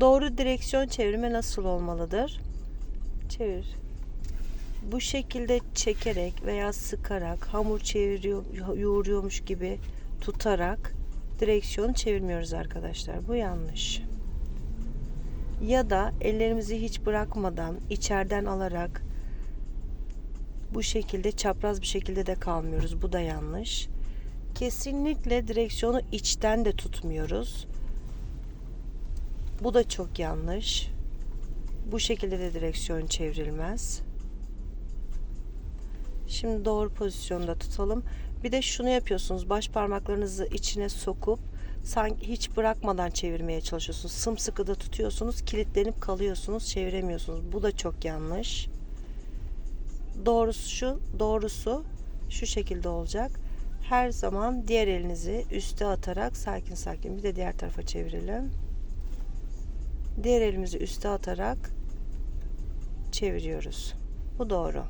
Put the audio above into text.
Doğru direksiyon çevirme nasıl olmalıdır? Çevir. Bu şekilde çekerek veya sıkarak hamur çeviriyor, yoğuruyormuş gibi tutarak direksiyonu çevirmiyoruz arkadaşlar. Bu yanlış. Ya da ellerimizi hiç bırakmadan içeriden alarak bu şekilde çapraz bir şekilde de kalmıyoruz. Bu da yanlış. Kesinlikle direksiyonu içten de tutmuyoruz. Bu da çok yanlış. Bu şekilde de direksiyon çevrilmez. Şimdi doğru pozisyonda tutalım. Bir de şunu yapıyorsunuz. Baş parmaklarınızı içine sokup sanki hiç bırakmadan çevirmeye çalışıyorsunuz. Sımsıkı da tutuyorsunuz. Kilitlenip kalıyorsunuz. Çeviremiyorsunuz. Bu da çok yanlış. Doğrusu şu, doğrusu şu şekilde olacak. Her zaman diğer elinizi üste atarak sakin sakin bir de diğer tarafa çevirelim. Diğer elimizi üste atarak çeviriyoruz. Bu doğru.